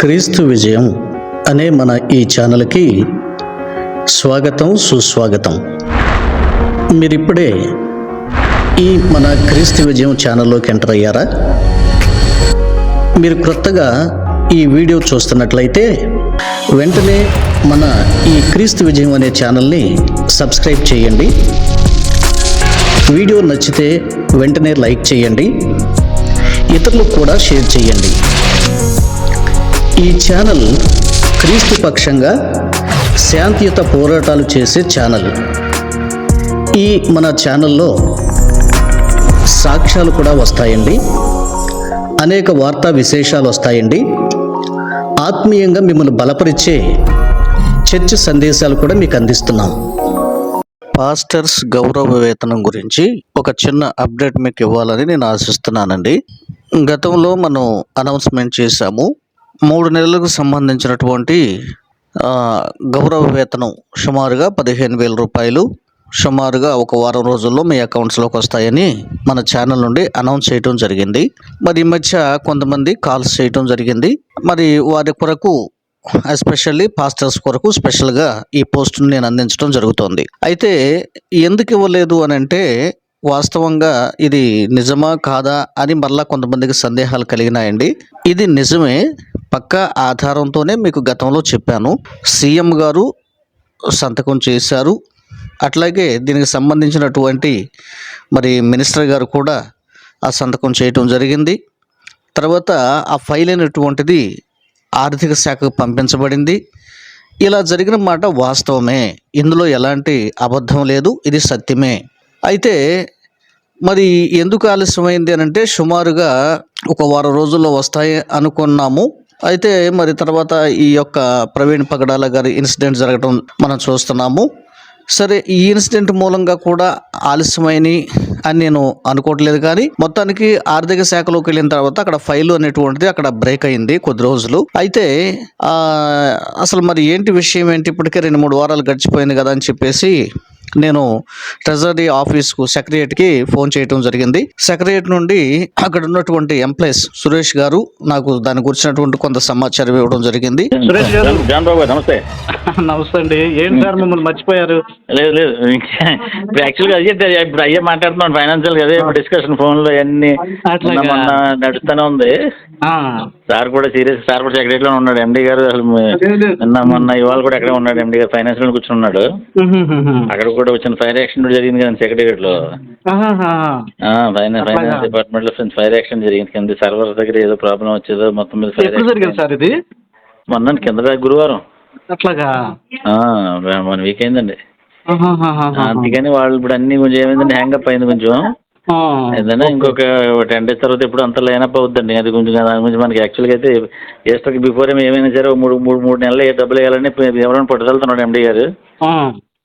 క్రీస్తు విజయం అనే మన ఈ ఛానల్కి స్వాగతం సుస్వాగతం. మీరిప్పుడే ఈ మన క్రీస్తు విజయం ఛానల్లోకి ఎంటర్ అయ్యారా? మీరు క్రొత్తగా ఈ వీడియో చూస్తున్నట్లయితే వెంటనే మన ఈ క్రీస్తు విజయం అనే ఛానల్ని సబ్స్క్రైబ్ చేయండి. వీడియో నచ్చితే వెంటనే లైక్ చేయండి. ఇతరులకు కూడా షేర్ చేయండి. ఈ ఛానల్ క్రీస్తు పక్షంగా శాంతియుత పోరాటాలు చేసే ఛానల్. ఈ మన ఛానల్లో సాక్ష్యాలు కూడా వస్తాయండి. అనేక వార్తా విశేషాలు వస్తాయండి. ఆత్మీయంగా మిమ్మల్ని బలపరిచే చర్చ సందేశాలు కూడా మీకు అందిస్తున్నాం. పాస్టర్స్ గౌరవ వేతనం గురించి ఒక చిన్న అప్డేట్ మీకు ఇవ్వాలని నేను ఆశిస్తున్నానండి. గతంలో మనం అనౌన్స్మెంట్ చేశాము. మూడు నెలలకు సంబంధించినటువంటి గౌరవ వేతనం సుమారుగా పదిహేను వేల రూపాయలు. సుమారుగా ఒక వారం రోజుల్లో మీ అకౌంట్స్లోకి వస్తాయని మన ఛానల్ నుండి అనౌన్స్ చేయడం జరిగింది. మరి ఈ మధ్య కొంతమంది కాల్స్ చేయడం జరిగింది. మరి వారి కొరకు ఎస్పెషల్లీ పాస్టర్స్ కొరకు స్పెషల్గా ఈ పోస్ట్ని నేను అందించడం జరుగుతోంది. అయితే ఎందుకు ఇవ్వలేదు అని అంటే వాస్తవంగా ఇది నిజమా కాదా అని మరలా కొంతమందికి సందేహాలు కలిగినాయండి. ఇది నిజమే పక్క ఆధారంతోనే మీకు గతంలో చెప్పాను. సీఎం గారు సంతకం చేశారు. అట్లాగే దీనికి సంబంధించినటువంటి మరి మినిస్టర్ గారు కూడా ఆ సంతకం చేయటం జరిగింది. తర్వాత ఆ ఫైల్ అయినటువంటిది ఆర్థిక శాఖకు పంపించబడింది. ఇలా జరిగిన మాట వాస్తవమే. ఇందులో ఎలాంటి అబద్ధం లేదు. ఇది సత్యమే. అయితే మరి ఎందుకు ఆలస్యమైంది అని అంటే సుమారుగా ఒక వారం రోజుల్లో వస్తాయి అనుకున్నాము. అయితే మరి తర్వాత ఈ యొక్క ప్రవీణ్ పగడాల గారి ఇన్సిడెంట్ జరగడం మనం చూస్తున్నాము. సరే ఈ ఇన్సిడెంట్ మూలంగా కూడా ఆలస్యమైనవి అని నేను అనుకోవట్లేదు కానీ మొత్తానికి ఆర్థిక శాఖలోకి వెళ్ళిన తర్వాత అక్కడ ఫైల్ అనేటువంటిది అక్కడ బ్రేక్ అయింది కొద్ది రోజులు. అయితే అసలు మరి ఏంటి విషయం ఏంటి? ఇప్పటికే రెండు మూడు వారాలు గడిచిపోయింది కదా అని చెప్పేసి నేను ట్రెజరీ ఆఫీస్కు సెక్రటరీకి ఫోన్ చేయటం జరిగింది. సెక్రటరీ నుండి అక్కడ ఉన్నటువంటి ఎంప్లాయీస్ సురేష్ గారు నాకు దాని గురించినటువంటి కొంత సమాచారం ఇవ్వడం జరిగింది. సురేష్ గారు. నమస్తే. నమస్తే అండి. ఏంటి సార్ మిమ్మల్ని మర్చిపోయారు? లేదు లేదు. యాక్చువల్గా అయ్యే తె- ఇప్పుడు అయ్యే మాట్లాడుతున్నాం. ఫైనాన్షియల్ అదే డిస్కషన్ ఫోన్లో అన్ని నడుస్తూనే ఉంది. ఆ, సార్ కూడా సీరియస్ సార్ కూడా సెక్రటరీలో ఉన్నాడు. ఎండి గారు అసలు నిన్న మొన్న ఇవాళ కూడా అక్కడే ఉన్నాడు. ఎండి గారు ఫైనాన్స్లో కూర్చున్నాడు. అక్కడ కూడా వచ్చిన ఫైర్ యాక్షన్ కూడా జరిగింది కదా సెక్రటరియట్లో ఆహాహా. ఫైనాన్స్. ఫైనాన్స్ డిపార్ట్మెంట్లో ఫైర్ యాక్షన్ జరిగింది కింద సర్వర్ దగ్గర ఏదో ప్రాబ్లం వచ్చేదో మొత్తం మీద ఫైర్ ఎప్పుడు జరిగింది సార్ ఇది మొన్న కింద గురువారం అట్లాగా వన్ వీక్ అయిందండి. అందుకని వాళ్ళు ఇప్పుడు అన్ని కొంచెం ఏమైందంటే హ్యాంగప్ అయింది కొంచెం. ఏదైనా ఇంకొక టెన్ డేస్ తర్వాత ఇప్పుడు అంత లైనప్ అవుద్దండి అది కొంచెం దాని గురించి మనకి యాక్చువల్గా అయితే ఈస్టర్కి బిఫోర్ ఏమైనా సరే మూడు మూడు మూడు నెలలు ఏ డబ్బులు వేయాలని ఎవరైనా పట్టుదలుతున్నాడు ఎండి గారు.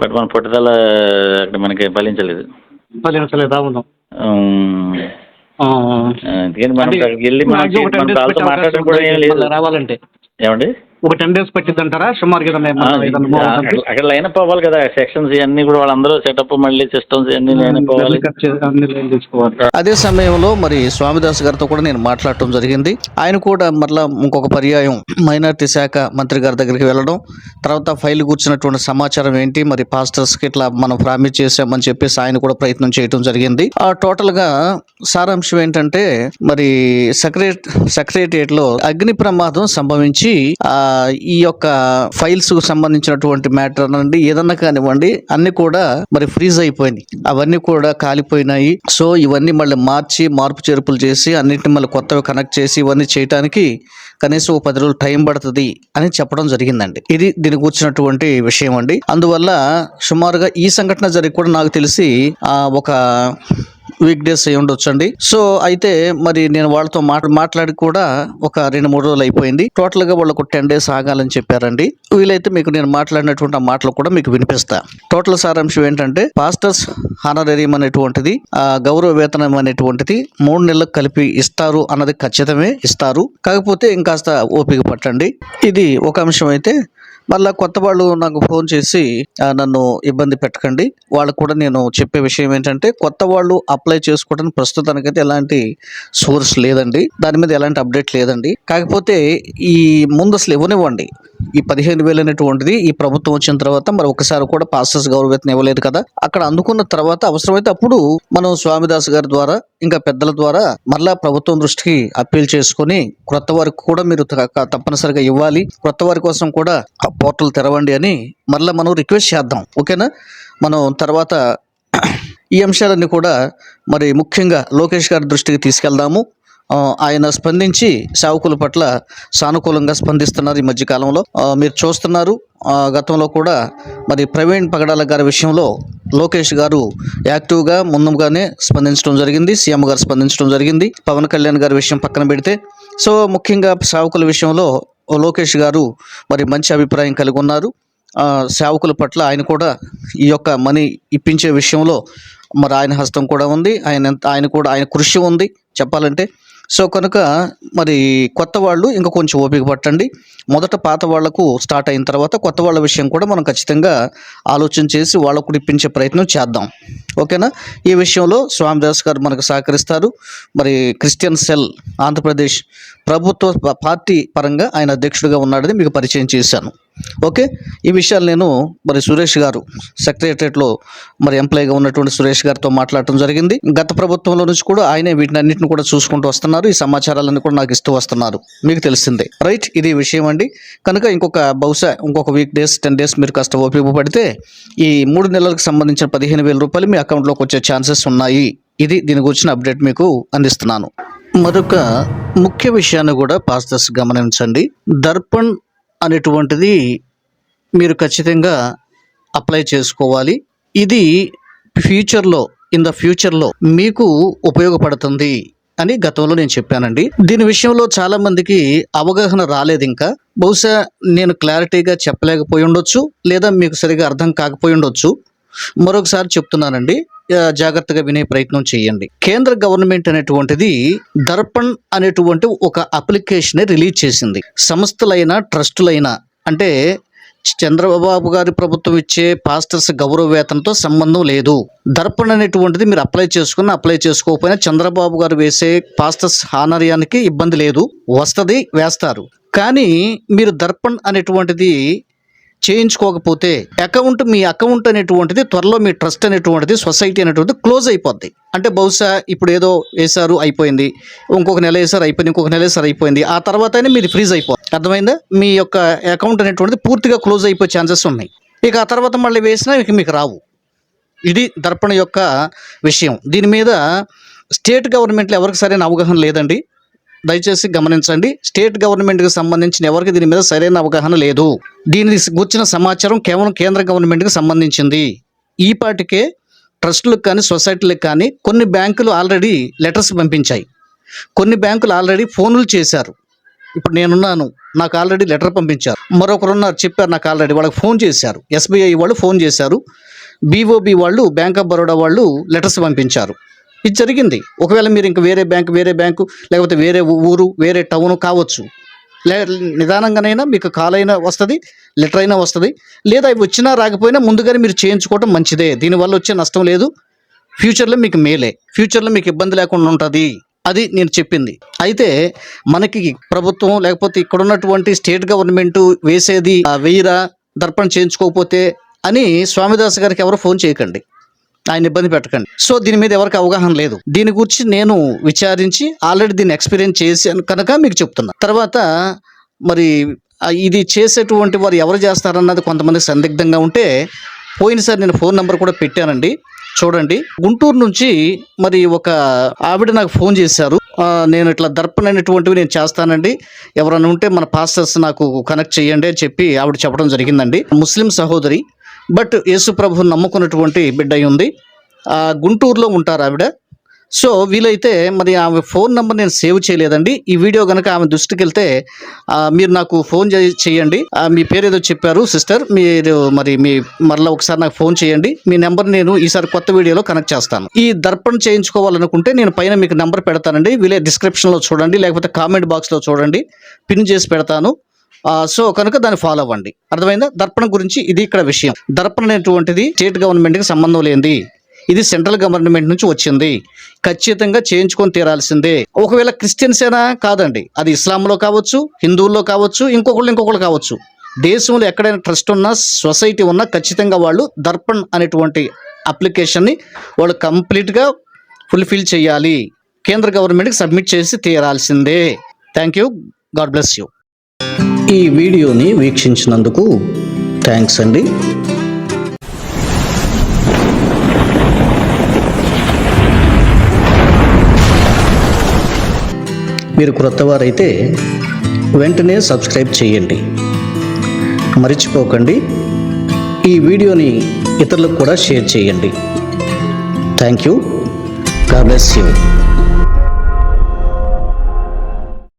బట్ మన పట్టుదల అక్కడ మనకి ఫలించలేదు. ఫలించలేదు అవును. అందుకని మనం అక్కడికి వెళ్ళి మనం మాక్సిమం ఒక మన 10 days వాళ్ళతో పెట్టే మాట్లాడడం అవకాశం కూడా ఏం లేదు. రావాలంటే. ఏమండి? ఒక టెన్ డేస్ పట్టిద్ది అంటారా సుమారుగా అక్కడ? అక్కడ లైనప్ అవ్వాలి కదా సెక్షన్స్ ఇవన్నీ కూడా వాళ్ళందరూ సెటప్ మళ్ళీ సిస్టమ్స్ ఇవన్నీ అవ్వాలి. అన్ని లైన్ తీసుకోవాలి. అదే సమయంలో మరి స్వామిదాస్ గారితో కూడా నేను మాట్లాడటం జరిగింది. ఆయన కూడా మరలా ఇంకొక పర్యాయం మైనార్టీ శాఖ మంత్రి గారి దగ్గరికి వెళ్ళడం తర్వాత ఫైల్ కూర్చున్నటువంటి సమాచారం ఏంటి మరి పాస్టర్స్కి ఇట్లా మనం ప్రామిస్ చేసామని చెప్పేసి ఆయన కూడా ప్రయత్నం చేయడం జరిగింది. ఆ టోటల్గా సారాంశం ఏంటంటే మరి సెక్రటరీ సెక్రటరియట్లో అగ్ని ప్రమాదం సంభవించి ఆ ఈ యొక్క ఫైల్స్కు సంబంధించినటువంటి మ్యాటర్ అనండి ఏదన్నా కానివ్వండి అన్ని కూడా మరి ఫ్రీజ్ అయిపోయినాయి. అవన్నీ కూడా కాలిపోయినాయి. సో ఇవన్నీ మళ్ళీ మార్చి మార్పు చేర్పులు చేసి అన్నింటిని మళ్ళీ కొత్తగా కనెక్ట్ చేసి ఇవన్నీ చేయడానికి కనీసం ఒక పది రోజులు టైం పడుతుంది అని చెప్పడం జరిగిందండి. ఇది దీనికి కూర్చున్నటువంటి విషయం అండి. అందువల్ల సుమారుగా ఈ సంఘటన జరిగి కూడా నాకు తెలిసి ఒక వీక్ డేస్ అయి ఉండొచ్చు అండి సో అయితే మరి నేను వాళ్ళతో మాట మాట్లాడి కూడా ఒక రెండు మూడు రోజులు అయిపోయింది. టోటల్గా వాళ్ళకు టెన్ డేస్ ఆగాలని చెప్పారండి. వీలైతే మీకు నేను మాట్లాడినటువంటి ఆ మాటలు కూడా మీకు వినిపిస్తా. టోటల్ సారాంశం ఏంటంటే పాస్టర్స్ హానరేరియం అనేటువంటిది ఆ గౌరవ వేతనం అనేటువంటిది మూడు నెలలకు కలిపి ఇస్తారు అన్నది ఖచ్చితమే ఇస్తారు. కాకపోతే ఇంకాస్త ఓపిక పట్టండి. ఇది ఒక అంశం అయితే మళ్ళీ కొత్త వాళ్ళు నాకు ఫోన్ చేసి నన్ను ఇబ్బంది పెట్టకండి. వాళ్ళకు కూడా నేను చెప్పే విషయం ఏంటంటే కొత్త వాళ్ళు అప్లై చేసుకోవడానికి ప్రస్తుతానికైతే ఎలాంటి సోర్స్ లేదండి. దాని మీద ఎలాంటి అప్డేట్ లేదండి. కాకపోతే ఈ ముందు అసలు ఇవ్వనివ్వండి. ఈ పదిహేను వేలు అనేటువంటిది ఈ ప్రభుత్వం వచ్చిన తర్వాత మరి ఒకసారి కూడా పాస్టర్స్ గౌరవేతనం ఇవ్వలేదు కదా. అక్కడ అందుకున్న తర్వాత అవసరమైతే అప్పుడు మనం స్వామిదాస్ గారి ద్వారా ఇంకా పెద్దల ద్వారా మరలా ప్రభుత్వం దృష్టికి అప్పీల్ చేసుకొని క్రొత్త వారికి కూడా మీరు త- తప్పనిసరిగా ఇవ్వాలి. క్రొత్త వారి కోసం కూడా ఆ పోర్టల్ తెరవండి అని మరలా మనం రిక్వెస్ట్ చేద్దాం. ఓకేనా? మనం తర్వాత ఈ అంశాలన్నీ కూడా మరి ముఖ్యంగా లోకేష్ గారి దృష్టికి తీసుకెళ్దాము. ఆయన స్పందించి సేవకుల పట్ల సానుకూలంగా స్పందిస్తున్నారు ఈ మధ్యకాలంలో మీరు చూస్తున్నారు. గతంలో కూడా మరి ప్రవీణ్ పగడాల గారి విషయంలో లోకేష్ గారు యాక్టివ్గా ముందుగానే స్పందించడం జరిగింది. సీఎం గారు స్పందించడం జరిగింది. పవన్ కళ్యాణ్ గారి విషయం పక్కన పెడితే. సో ముఖ్యంగా సేవకుల విషయంలో లోకేష్ గారు మరి మంచి అభిప్రాయం కలిగి ఉన్నారు. సేవకుల పట్ల ఆయన కూడా ఈ యొక్క మనీ ఇప్పించే విషయంలో మరి ఆయన హస్తం కూడా ఉంది. ఆయన ఆయన కూడా ఆయన కృషి ఉంది. చెప్పాలంటే సో కనుక మరి కొత్త వాళ్ళు ఇంకా కొంచెం ఓపిక పట్టండి. మొదట పాత వాళ్ళకు స్టార్ట్ అయిన తర్వాత కొత్త వాళ్ళ విషయం కూడా మనం ఖచ్చితంగా ఆలోచన చేసి వాళ్ళకు కూడా ఇప్పించే ప్రయత్నం చేద్దాం. ఓకేనా? ఈ విషయంలో స్వామిదాస్ గారు మనకు సహకరిస్తారు. మరి క్రిస్టియన్ సెల్ ఆంధ్రప్రదేశ్ ప్రభుత్వ ప- పార్టీ పరంగా ఆయన అధ్యక్షుడిగా ఉన్నాడని మీకు పరిచయం చేశాను. ఓకే? ఈ విషయాలు నేను మరి సురేష్ గారు సెక్రటరియట్లో మరి ఎంప్లాయీగా ఉన్నటువంటి సురేష్ గారితో మాట్లాడటం జరిగింది. గత ప్రభుత్వంలో నుంచి కూడా ఆయనే వీటిని అన్నింటిని కూడా చూసుకుంటూ వస్తున్నారు. ఈ సమాచారాలన్నీ కూడా నాకు ఇస్తూ వస్తున్నారు. మీకు తెలిసిందే. రైట్? ఇది విషయం అండి. కనుక ఇంకొక బహుశా ఇంకొక వీక్ డేస్ టెన్ డేస్ మీరు కాస్త ఓపిక పడితే ఈ మూడు నెలలకు సంబంధించిన పదిహేను వేల రూపాయలు మీ అకౌంట్లోకి వచ్చే ఛాన్సెస్ ఉన్నాయి. ఇది దీని గురించిన అప్డేట్ మీకు అందిస్తున్నాను. మరొక ముఖ్య విషయాన్ని కూడా పాస్టర్స్ గమనించండి. దర్పణ్ అనేటువంటిది మీరు ఖచ్చితంగా అప్లై చేసుకోవాలి. ఇది ఫ్యూచర్లో ఇన్ ద ఫ్యూచర్లో మీకు ఉపయోగపడుతుంది అని గతంలో నేను చెప్పానండి. దీని విషయంలో చాలా మందికి అవగాహన రాలేదు ఇంకా. బహుశా నేను క్లారిటీగా చెప్పలేకపోయి ఉండొచ్చు లేదా మీకు సరిగా అర్థం కాకపోయి ఉండొచ్చు. మరొకసారి చెప్తున్నానండి. జాగ్రత్తగా వినే ప్రయత్నం చేయండి. కేంద్ర గవర్నమెంట్ అనేటువంటిది దర్పణ్ అనేటువంటి ఒక అప్లికేషన్ రిలీజ్ చేసింది. సంస్థలైన ట్రస్టులైన అంటే చంద్రబాబు గారి ప్రభుత్వం ఇచ్చే పాస్టర్స్ గౌరవ వేతనంతో సంబంధం లేదు. దర్పణ్ అనేటువంటిది మీరు అప్లై చేసుకుని అప్లై చేసుకోకపోయినా చంద్రబాబు గారు వేసే పాస్టర్స్ హానర్యానికి ఇబ్బంది లేదు. వస్తుంది వేస్తారు. కానీ మీరు దర్పణ్ అనేటువంటిది చేయించుకోకపోతే అకౌంట్ మీ అకౌంట్ అనేటువంటిది త్వరలో మీ ట్రస్ట్ అనేటువంటిది సొసైటీ అనేటువంటిది క్లోజ్ అయిపోద్ది. అంటే బహుశా ఇప్పుడు ఏదో వేశారు అయిపోయింది. ఇంకొక నెల వేసారు అయిపోయింది. ఇంకొక నెల వేసారు అయిపోయింది. ఆ తర్వాత మీది ఫ్రీజ్ అయిపోతుంది అర్థమైందా? మీ యొక్క అకౌంట్ అనేటువంటిది పూర్తిగా క్లోజ్ అయిపోయే ఛాన్సెస్ ఉన్నాయి. ఇక ఆ తర్వాత మళ్ళీ వేసినా ఇక మీకు రావు. ఇది దర్పణ యొక్క విషయం. దీని మీద స్టేట్ గవర్నమెంట్లో ఎవరికి సరైన అవగాహన లేదండి. దయచేసి గమనించండి స్టేట్ గవర్నమెంట్కి సంబంధించిన ఎవరికి దీని మీద సరైన అవగాహన లేదు. దీని గుర్చిన సమాచారం కేవలం కేంద్ర గవర్నమెంట్కి సంబంధించింది. ఈపాటికే ట్రస్టులకు కానీ సొసైటీలకు కానీ కొన్ని బ్యాంకులు ఆల్రెడీ లెటర్స్ పంపించాయి. కొన్ని బ్యాంకులు ఆల్రెడీ ఫోన్లు చేశారు. ఇప్పుడు నేనున్నాను నాకు ఆల్రెడీ లెటర్ పంపించారు. మరొకరున్నారు చెప్పారు నాకు ఆల్రెడీ వాళ్ళకి ఫోన్ చేశారు. ఎస్బీఐ వాళ్ళు ఫోన్ చేశారు. బీఓబి వాళ్ళు బ్యాంక్ ఆఫ్ బరోడా వాళ్ళు లెటర్స్ పంపించారు. ఇది జరిగింది. ఒకవేళ మీరు ఇంకా వేరే బ్యాంక్ వేరే బ్యాంకు లేకపోతే వేరే ఊరు వేరే టౌన్ కావచ్చు. లే నిదానంగానైనా మీకు కాల్ అయినా వస్తుంది లెటర్ అయినా వస్తుంది. లేదా అవి వచ్చినా రాకపోయినా ముందుగానే మీరు చేయించుకోవడం మంచిదే. దీనివల్ల వచ్చే నష్టం లేదు. ఫ్యూచర్లో మీకు మేలే. ఫ్యూచర్లో మీకు ఇబ్బంది లేకుండా ఉంటుంది. అది నేను చెప్పింది. అయితే మనకి ప్రభుత్వం లేకపోతే ఇక్కడ ఉన్నటువంటి స్టేట్ గవర్నమెంట్ వేసేది ఆ, వెయ్యిరా దర్పణ చేయించుకోకపోతే అని స్వామిదాస్ గారికి ఎవరు ఫోన్ చేయకండి. ఆయన ఇబ్బంది పెట్టకండి. సో దీని మీద ఎవరికి అవగాహన లేదు. దీని గురించి నేను విచారించి ఆల్రెడీ దీన్ని ఎక్స్పీరియన్స్ చేశాను కనుక మీకు చెప్తున్నా. తర్వాత మరి ఇది చేసేటువంటి వారు ఎవరు చేస్తారన్నది కొంతమంది సందిగ్ధంగా ఉంటే పోయినసారి నేను ఫోన్ నెంబర్ కూడా పెట్టానండి. చూడండి. గుంటూరు నుంచి మరి ఒక ఆవిడ నాకు ఫోన్ చేశారు. నేను ఇట్లా దర్పణ అనేటువంటివి నేను చేస్తానండి. ఎవరైనా ఉంటే మన పాస్టర్స్ నాకు కనెక్ట్ చేయండి అని చెప్పి ఆవిడ చెప్పడం జరిగిందండి. ముస్లిం సహోదరి బట్ యేసు ప్రభువుని నమ్ముకున్నటువంటి బిడ్డ ఉంది. గుంటూరులో ఉంటారు ఆవిడ. సో వీలైతే మరి ఆమె ఫోన్ నెంబర్ నేను సేవ్ చేయలేదండి. ఈ వీడియో కనుక ఆమె దృష్టికి వెళ్తే మీరు నాకు ఫోన్ చే- చేయండి. ఆ, మీ పేరు ఏదో చెప్పారు సిస్టర్. మీరు మరి మీ మరలా ఒకసారి నాకు ఫోన్ చేయండి. మీ నెంబర్ నేను ఈసారి కొత్త వీడియోలో కనెక్ట్ చేస్తాను. ఈ దర్పణ చేయించుకోవాలనుకుంటే నేను పైన మీకు నెంబర్ పెడతానండి. వీలే డిస్క్రిప్షన్లో చూడండి లేకపోతే కామెంట్ బాక్స్లో చూడండి. పిన్ చేసి పెడతాను. సో కనుక దాన్ని ఫాలో అవ్వండి. అర్థమైందా? దర్పణం గురించి ఇది ఇక్కడ విషయం. దర్పణ అనేటువంటిది స్టేట్ గవర్నమెంట్కి సంబంధం లేనిది. ఇది సెంట్రల్ గవర్నమెంట్ నుంచి వచ్చింది. ఖచ్చితంగా చేయించుకొని తీరాల్సిందే. ఒకవేళ క్రిస్టియన్స్ అయినా కాదండి. అది ఇస్లాంలో కావచ్చు హిందువుల్లో కావచ్చు ఇంకొకళ్ళు ఇంకొకళ్ళు కావచ్చు. దేశంలో ఎక్కడైనా ట్రస్ట్ ఉన్నా సొసైటీ ఉన్నా ఖచ్చితంగా వాళ్ళు దర్పణ్ అనేటువంటి అప్లికేషన్ని వాళ్ళు కంప్లీట్గా ఫుల్ఫిల్ చేయాలి. కేంద్ర గవర్నమెంట్కి సబ్మిట్ చేసి తీరాల్సిందే. Thank you God bless you ఈ వీడియోని వీక్షించినందుకు థ్యాంక్స్ అండి. మీరు క్రొత్తవారైతే వెంటనే సబ్స్క్రైబ్ చేయండి. మర్చిపోకండి. ఈ వీడియోని ఇతరులకు కూడా షేర్ చేయండి. Thank you. God bless you.